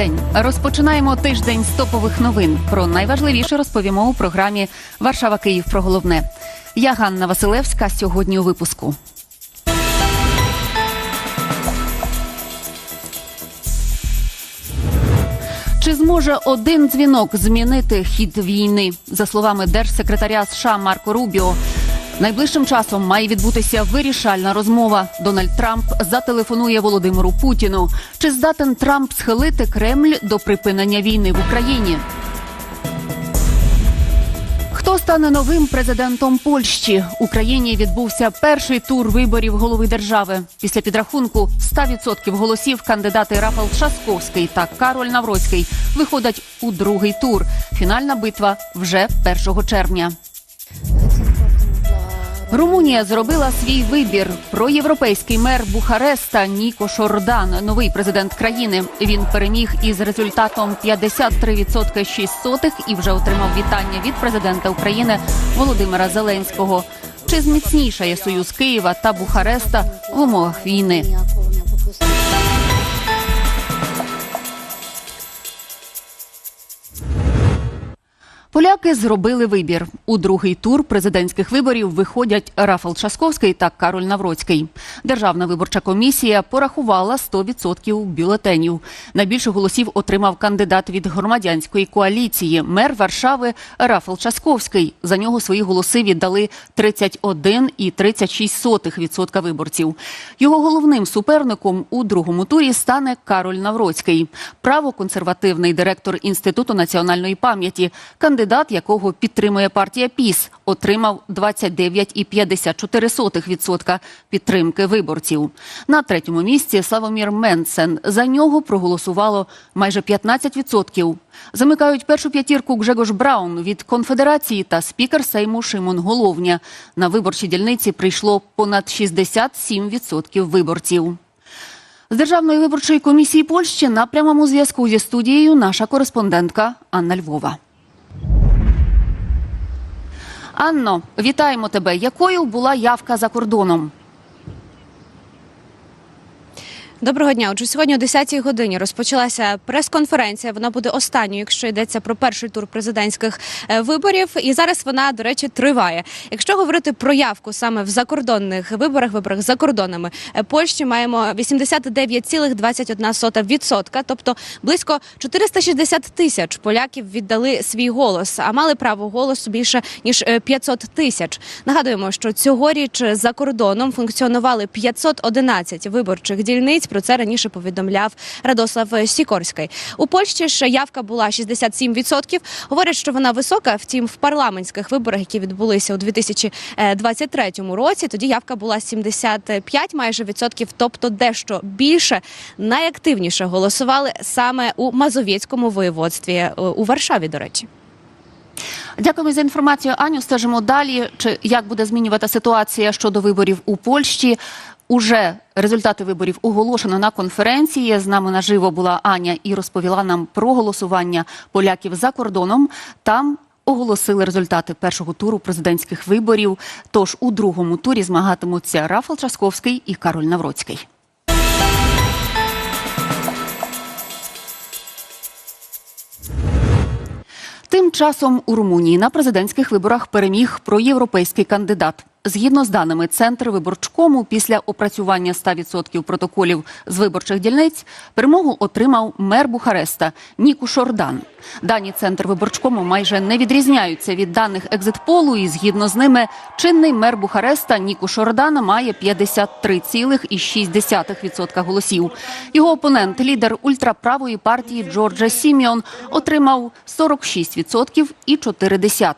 день. Розпочинаємо тиждень з топових новин. Про найважливіше розповімо у програмі Варшава Київ про головне. Я Ганна Василевська. Сьогодні у випуску. Чи зможе один дзвінок змінити хід війни? За словами держсекретаря США Марко Рубіо, найближчим часом має відбутися вирішальна розмова. Дональд Трамп зателефонує Володимиру Путіну. Чи здатен Трамп схилити Кремль до припинення війни в Україні? Хто стане новим президентом Польщі? Україні відбувся перший тур виборів голови держави. Після підрахунку 100% голосів кандидати Рафал Часковський та Кароль Навроцький виходять у другий тур. Фінальна битва вже 1 червня. Румунія зробила свій вибір. Проєвропейський мер Бухареста Ніко Шордан, новий президент країни. Він переміг із результатом 53% 6 сотих і вже отримав вітання від президента України Володимира Зеленського. Чи зміцнішає союз Києва та Бухареста в умовах війни? Поляки зробили вибір. У другий тур президентських виборів виходять Рафал Часковський та Кароль Навроцький. Державна виборча комісія порахувала 100% бюлетенів. Найбільше голосів отримав кандидат від громадянської коаліції, мер Варшави Рафал Часковський. За нього свої голоси віддали 31,36% виборців. Його головним суперником у другому турі стане Кароль Навроцький, правоконсервативний директор Інституту національної пам'яті, кандидат якого підтримує партія ПІС, отримав 29,54% підтримки виборців. На третьому місці Славомір Менсен. За нього проголосувало майже 15%. Замикають першу п'ятірку Гжегош Браун від конфедерації та спікер Сейму Шимон Головня. На виборчі дільниці прийшло понад 67% виборців. З Державної виборчої комісії Польщі на прямому зв'язку зі студією наша кореспондентка Анна Львова. Анно, вітаємо тебе. Якою була явка за кордоном? Доброго дня. Отже, сьогодні о 10-й годині розпочалася прес-конференція. Вона буде останньою, якщо йдеться про перший тур президентських е, виборів. І зараз вона, до речі, триває. Якщо говорити про явку саме в закордонних виборах, виборах за кордонами е, Польщі, маємо 89,21%, тобто близько 460 тисяч поляків віддали свій голос, а мали право голосу більше ніж е, 500 тисяч. Нагадуємо, що цьогоріч за кордоном функціонували 511 виборчих дільниць. Про це раніше повідомляв Радослав Сікорський. У Польщі ж явка була 67%. Говорять, що вона висока. Втім, в парламентських виборах, які відбулися у 2023 році, тоді явка була 75 майже відсотків, тобто дещо більше. Найактивніше голосували саме у Мазовєцькому воєводстві е, у Варшаві. До речі. Дякуємо за інформацію. Аню, стежимо далі. Чи як буде змінювати ситуація щодо виборів у Польщі? Уже результати виборів оголошено на конференції. З нами наживо була Аня і розповіла нам про голосування поляків за кордоном. Там оголосили результати першого туру президентських виборів. Тож у другому турі змагатимуться Рафал Часковський і Кароль Навроцький. Тим часом у Румунії на президентських виборах переміг проєвропейський кандидат. Згідно з даними Центр виборчкому, після опрацювання 100% протоколів з виборчих дільниць перемогу отримав мер Бухареста Ніку Шордан. Дані Центр виборчкому майже не відрізняються від даних екзитполу, і згідно з ними, чинний мер Бухареста Ніку Шордан має 53,6% голосів. Його опонент, лідер ультраправої партії Джорджа Сіміон, отримав 46% і 4%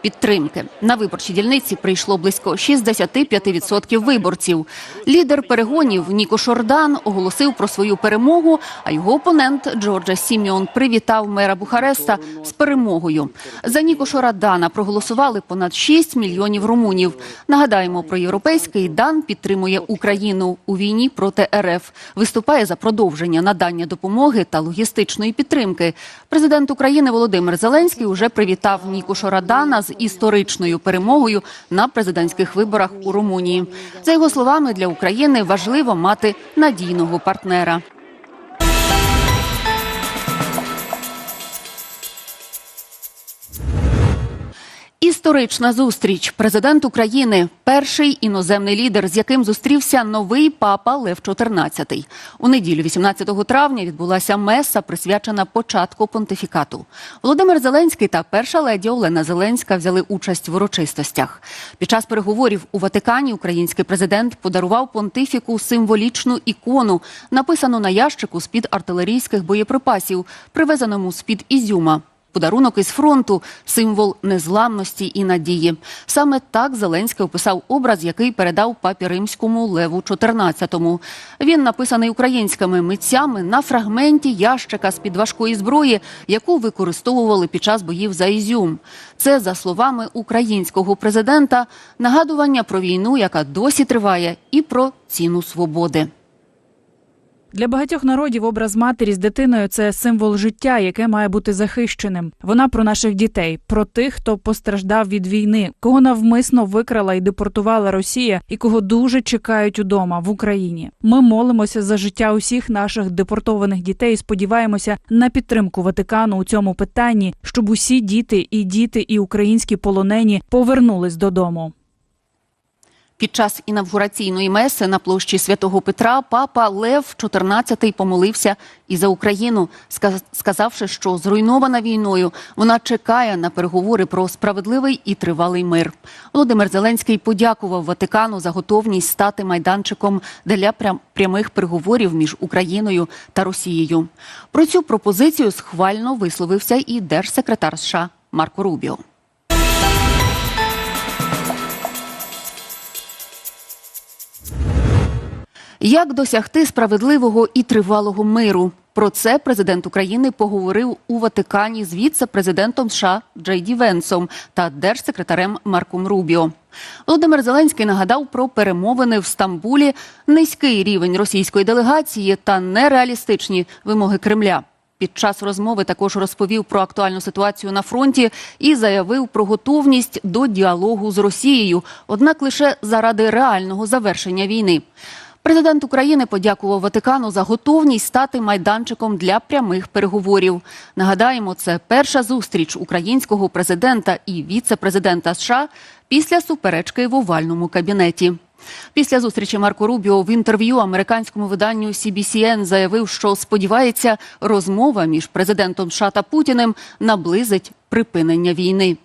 підтримки. На виборчі дільниці прийшло близько 65% виборців. Лідер перегонів Ніко Шордан оголосив про свою перемогу, а його опонент Джорджа Сіміон привітав мера Бухареста з перемогою. За Ніко Шордана проголосували понад 6 мільйонів румунів. Нагадаємо, про європейський дан підтримує Україну у війні проти РФ. Виступає за продовження надання допомоги та логістичної підтримки. Президент України Володимир Зеленський уже привітав Ніко Шорадана з історичною перемогою на президентських виборах у Румунії. За його словами, для України важливо мати надійного партнера. Історична зустріч. Президент України перший іноземний лідер, з яким зустрівся новий папа Лев XIV. У неділю, 18 травня, відбулася меса, присвячена початку понтифікату. Володимир Зеленський та перша леді Олена Зеленська взяли участь в урочистостях. Під час переговорів у Ватикані український президент подарував понтифіку символічну ікону, написану на ящику з під артилерійських боєприпасів, привезеному з під Ізюма. Подарунок із фронту символ незламності і надії. Саме так Зеленський описав образ, який передав папі римському Леву XIV. Він написаний українськими митцями на фрагменті ящика з під важкої зброї, яку використовували під час боїв за Ізюм. Це за словами українського президента нагадування про війну, яка досі триває, і про ціну свободи. Для багатьох народів образ матері з дитиною це символ життя, яке має бути захищеним. Вона про наших дітей, про тих, хто постраждав від війни, кого навмисно викрала і депортувала Росія, і кого дуже чекають удома в Україні. Ми молимося за життя усіх наших депортованих дітей. і Сподіваємося на підтримку Ватикану у цьому питанні, щоб усі діти, і діти, і українські полонені повернулись додому. Під час інавгураційної меси на площі Святого Петра папа Лев XIV помолився і за Україну, ска- сказавши, що зруйнована війною вона чекає на переговори про справедливий і тривалий мир. Володимир Зеленський подякував Ватикану за готовність стати майданчиком для прям- прямих переговорів між Україною та Росією. Про цю пропозицію схвально висловився і держсекретар США Марко Рубіо. Як досягти справедливого і тривалого миру? Про це президент України поговорив у Ватикані з віце-президентом США Джей Ді Венсом та держсекретарем Марком Рубіо. Володимир Зеленський нагадав про перемовини в Стамбулі, низький рівень російської делегації та нереалістичні вимоги Кремля. Під час розмови також розповів про актуальну ситуацію на фронті і заявив про готовність до діалогу з Росією, однак лише заради реального завершення війни. Президент України подякував Ватикану за готовність стати майданчиком для прямих переговорів. Нагадаємо, це перша зустріч українського президента і віце-президента США після суперечки в овальному кабінеті. Після зустрічі Марко Рубіо в інтерв'ю американському виданню CBCN заявив, що сподівається, розмова між президентом США та Путіним наблизить припинення війни.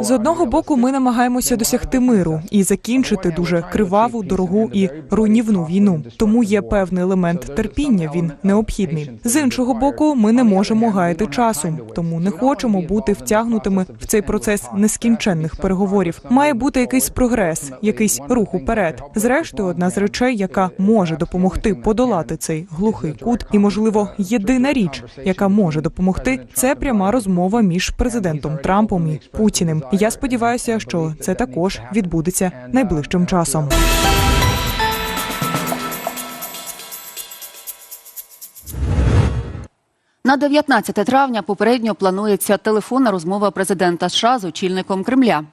З одного боку, ми намагаємося досягти миру і закінчити дуже криваву, дорогу і руйнівну війну. Тому є певний елемент терпіння. Він необхідний. З іншого боку, ми не можемо гаяти часу, тому не хочемо бути втягнутими в цей процес нескінченних переговорів. Має бути якийсь прогрес, якийсь рух уперед. Зрештою, одна з речей, яка може допомогти подолати цей глухий кут, і можливо єдина річ, яка може допомогти, це пряма розмова між президентом Трампом і Путіним. Я сподіваюся, що це також відбудеться найближчим часом. На 19 травня попередньо планується телефонна розмова президента США з очільником Кремля.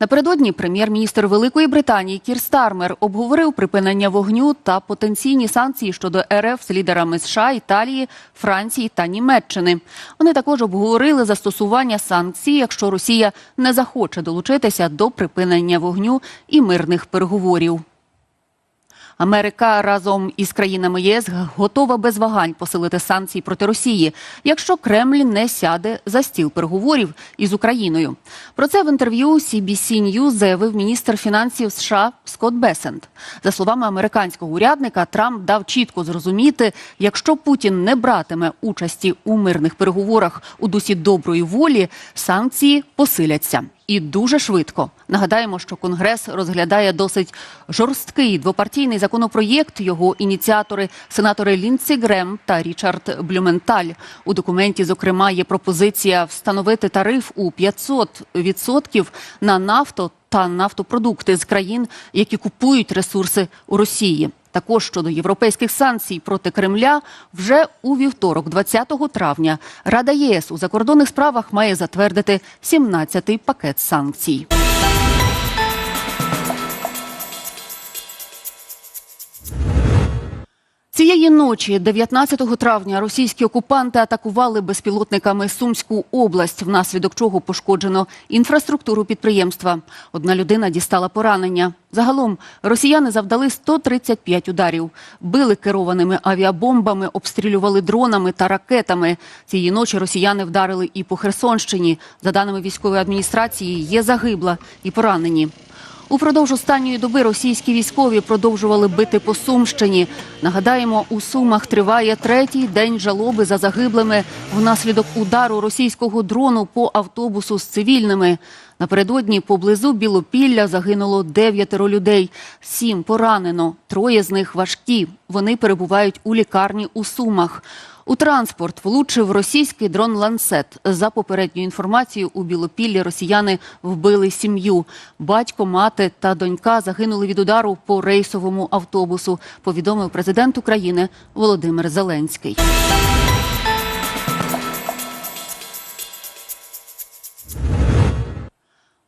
Напередодні прем'єр-міністр Великої Британії Кір Стармер обговорив припинення вогню та потенційні санкції щодо РФ з лідерами США, Італії, Франції та Німеччини. Вони також обговорили застосування санкцій, якщо Росія не захоче долучитися до припинення вогню і мирних переговорів. Америка разом із країнами єС готова без вагань посилити санкції проти Росії, якщо Кремль не сяде за стіл переговорів із Україною. Про це в інтерв'ю CBC News заявив міністр фінансів США Скотт Бесент. За словами американського урядника, Трамп дав чітко зрозуміти, якщо Путін не братиме участі у мирних переговорах у дусі доброї волі, санкції посиляться. І дуже швидко нагадаємо, що Конгрес розглядає досить жорсткий двопартійний законопроєкт. Його ініціатори сенатори Лінці Грем та Річард Блюменталь. У документі, зокрема, є пропозиція встановити тариф у 500% на нафту та нафтопродукти з країн, які купують ресурси у Росії. Також щодо європейських санкцій проти Кремля вже у вівторок, 20 травня, Рада ЄС у закордонних справах має затвердити 17-й пакет санкцій. Цієї ночі, 19 травня, російські окупанти атакували безпілотниками Сумську область, внаслідок чого пошкоджено інфраструктуру підприємства. Одна людина дістала поранення. Загалом росіяни завдали 135 ударів, били керованими авіабомбами, обстрілювали дронами та ракетами. Цієї ночі росіяни вдарили і по Херсонщині. За даними військової адміністрації, є загибла і поранені. Упродовж останньої доби російські військові продовжували бити по Сумщині. Нагадаємо, у Сумах триває третій день жалоби за загиблими внаслідок удару російського дрону по автобусу з цивільними. Напередодні поблизу Білопілля загинуло дев'ятеро людей. Сім поранено. Троє з них важкі. Вони перебувають у лікарні у Сумах. У транспорт влучив російський дрон Ланцет. За попередньою інформацією, у Білопіллі росіяни вбили сім'ю. Батько, мати та донька загинули від удару по рейсовому автобусу. Повідомив президент України Володимир Зеленський.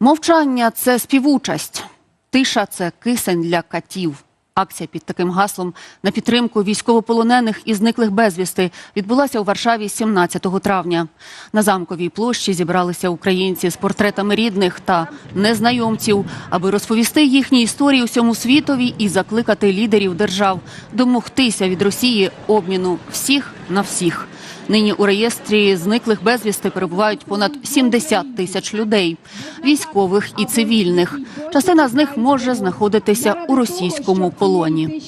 Мовчання це співучасть. Тиша це кисень для катів. Акція під таким гаслом на підтримку військовополонених і зниклих безвісти відбулася у Варшаві 17 травня. На замковій площі зібралися українці з портретами рідних та незнайомців, аби розповісти їхні історії усьому світові і закликати лідерів держав домогтися від Росії обміну всіх на всіх. Нині у реєстрі зниклих безвісти перебувають понад 70 тисяч людей, військових і цивільних. Частина з них може знаходитися у російському полоні.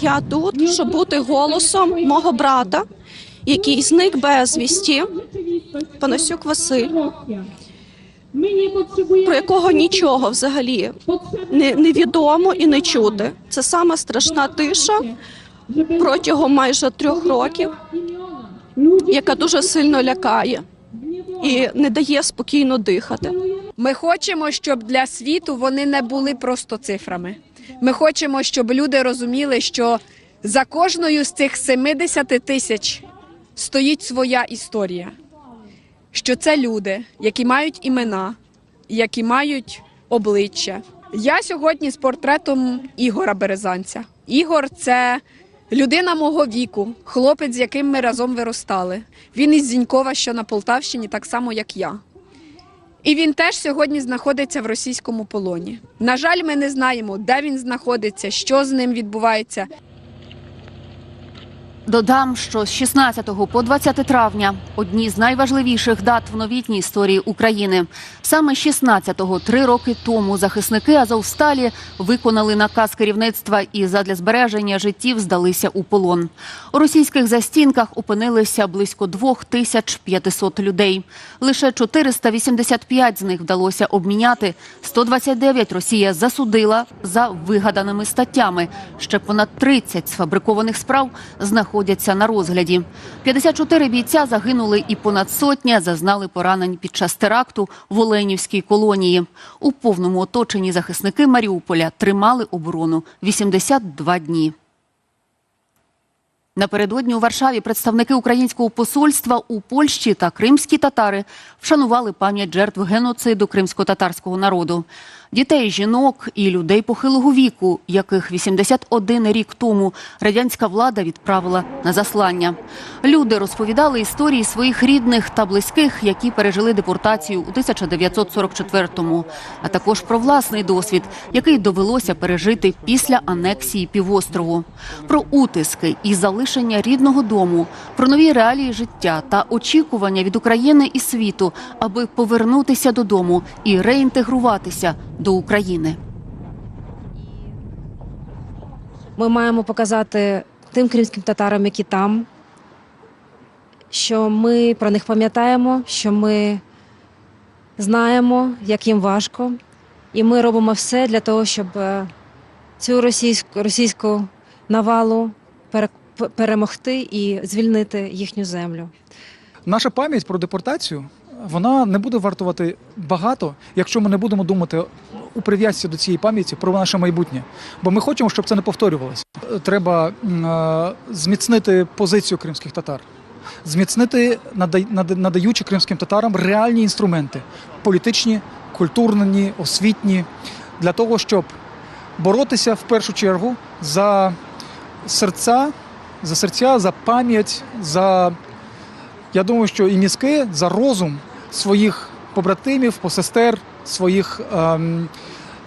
Я тут, щоб бути голосом мого брата, який зник безвісті, Панасюк Василь, про якого нічого взагалі не, невідомо і не чути. Це сама страшна тиша протягом майже трьох років, яка дуже сильно лякає і не дає спокійно дихати. Ми хочемо, щоб для світу вони не були просто цифрами. Ми хочемо, щоб люди розуміли, що за кожною з цих 70 тисяч стоїть своя історія. Що це люди, які мають імена, які мають обличчя. Я сьогодні з портретом Ігора Березанця. Ігор це людина мого віку, хлопець, з яким ми разом виростали. Він із Зінькова, що на Полтавщині, так само як я. І він теж сьогодні знаходиться в російському полоні. На жаль, ми не знаємо, де він знаходиться, що з ним відбувається. Додам, що з 16 по 20 травня одні з найважливіших дат в новітній історії України. Саме 16-го, три роки тому, захисники Азовсталі виконали наказ керівництва і задля збереження життів здалися у полон. У російських застінках опинилися близько 2500 людей. Лише 485 з них вдалося обміняти. 129 Росія засудила за вигаданими статтями. Ще понад 30 сфабрикованих справ знаходяться на розгляді. 54 бійця загинули і понад сотня зазнали поранень під час теракту в Оленівській колонії. У повному оточенні захисники Маріуполя тримали оборону 82 дні. Напередодні у Варшаві представники українського посольства у Польщі та кримські татари вшанували пам'ять жертв геноциду кримсько-татарського народу. Дітей, жінок і людей похилого віку, яких 81 рік тому радянська влада відправила на заслання. Люди розповідали історії своїх рідних та близьких, які пережили депортацію у 1944-му, а також про власний досвід, який довелося пережити після анексії півострову, про утиски і залишення рідного дому, про нові реалії життя та очікування від України і світу, аби повернутися додому і реінтегруватися до України. Ми маємо показати тим кримським татарам, які там, що ми про них пам'ятаємо, що ми знаємо, як їм важко, і ми робимо все для того, щоб е, цю російську, російську навалу перемогти і звільнити їхню землю. Наша пам'ять про депортацію вона не буде вартувати багато, якщо ми не будемо думати у прив'язці до цієї пам'яті про наше майбутнє. Бо ми хочемо, щоб це не повторювалося. Треба е, зміцнити позицію кримських татар, зміцнити, надаючи кримським татарам реальні інструменти політичні, культурні, освітні, для того, щоб боротися в першу чергу за серця, за серця, за пам'ять, за я думаю, що і мізки, за розум своїх побратимів, посестер, своїх ем,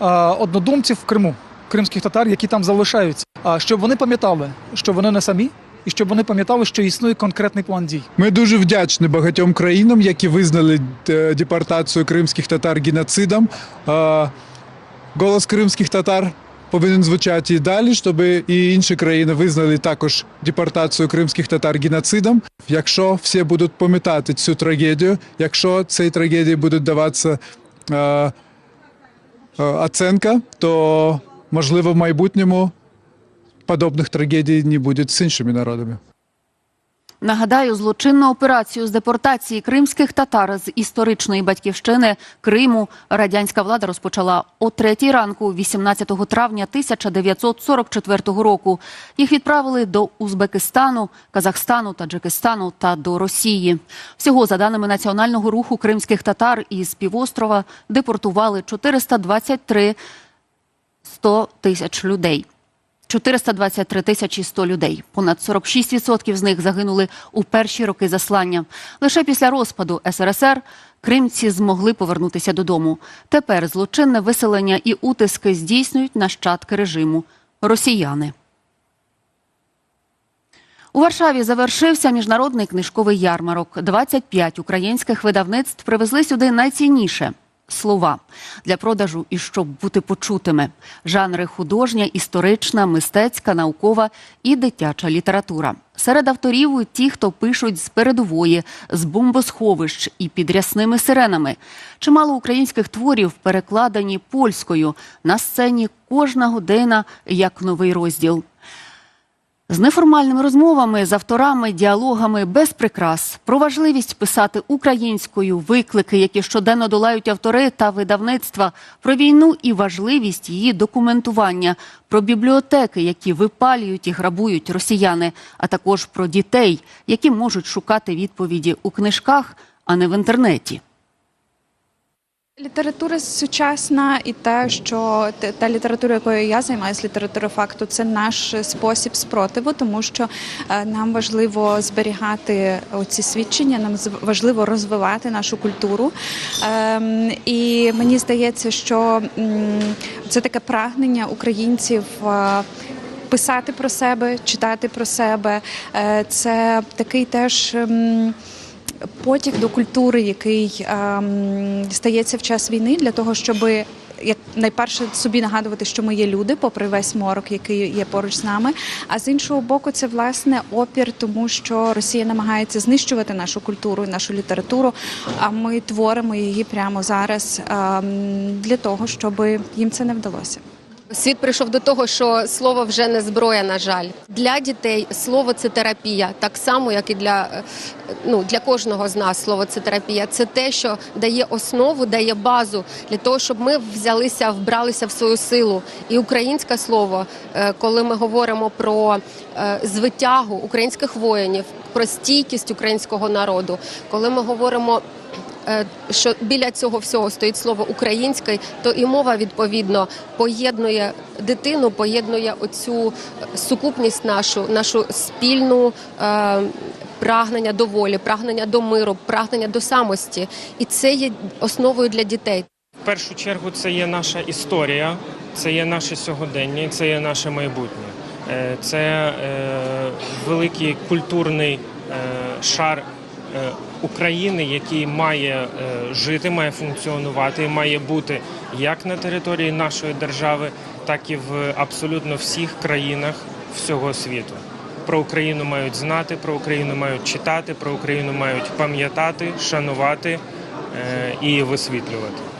е, однодумців в Криму, кримських татар, які там залишаються. А щоб вони пам'ятали, що вони не самі, і щоб вони пам'ятали, що існує конкретний план дій. Ми дуже вдячні багатьом країнам, які визнали е, депортацію кримських татар геноцидом. Е, Голос кримських татар повинен звучати і далі, щоб і інші країни визнали також депортацію кримських татар геноцидом. Якщо всі будуть пам'ятати цю трагедію, якщо цій трагедії буде даватися е, е, оценка, то можливо в майбутньому подобних трагедій не буде з іншими народами. Нагадаю, злочинну операцію з депортації кримських татар з історичної батьківщини Криму радянська влада розпочала о третій ранку, 18 травня 1944 року. Їх відправили до Узбекистану, Казахстану, Таджикистану та до Росії. Всього, за даними національного руху кримських татар із півострова, депортували 423 100 тисяч людей. 423 тисячі 100 людей. Понад 46% з них загинули у перші роки заслання. Лише після розпаду СРСР кримці змогли повернутися додому. Тепер злочинне виселення і утиски здійснюють нащадки режиму росіяни. У Варшаві завершився міжнародний книжковий ярмарок. 25 українських видавництв привезли сюди найцінніше слова для продажу і щоб бути почутими. Жанри художня, історична, мистецька, наукова і дитяча література. Серед авторів ті, хто пишуть з передової, з бомбосховищ і під рясними сиренами. Чимало українських творів перекладені польською. На сцені кожна година як новий розділ. З неформальними розмовами, з авторами, діалогами без прикрас, про важливість писати українською, виклики, які щоденно долають автори та видавництва, про війну і важливість її документування, про бібліотеки, які випалюють і грабують росіяни, а також про дітей, які можуть шукати відповіді у книжках, а не в інтернеті. Література сучасна і те, що та література, якою я займаюся, література факту, це наш спосіб спротиву, тому що е, нам важливо зберігати оці свідчення, нам важливо розвивати нашу культуру. Ем, І мені здається, що це таке прагнення українців. е, Писати про себе, читати про себе, Е, це такий теж потяг до культури, який ем, стається в час війни, для того, щоб як найперше собі нагадувати, що ми є люди, попри весь морок, який є поруч з нами. А з іншого боку, це власне опір, тому що Росія намагається знищувати нашу культуру, нашу літературу. А ми творимо її прямо зараз ем, для того, щоб їм це не вдалося. Світ прийшов до того, що слово вже не зброя, на жаль. Для дітей слово це терапія, так само, як і для, е, ну, для кожного з нас слово це терапія. Це те, що дає основу, дає базу для того, щоб ми взялися, вбралися в свою силу. І українське слово, е, коли ми говоримо про е, звитягу українських воїнів, про стійкість українського народу, коли ми говоримо що біля цього всього стоїть слово український, то і мова відповідно поєднує дитину, поєднує оцю е, сукупність нашу, нашу спільну. Е, Прагнення до волі, прагнення до миру, прагнення до самості, і це є основою для дітей. В першу чергу це є наша історія, це є наше сьогодення, це є наше майбутнє. Е, Це е, великий культурний е, шар е, України, який має е, жити, має функціонувати має бути як на території нашої держави, так і в абсолютно всіх країнах всього світу. Про Україну мають знати, про Україну мають читати, про Україну мають пам'ятати, шанувати е, і висвітлювати.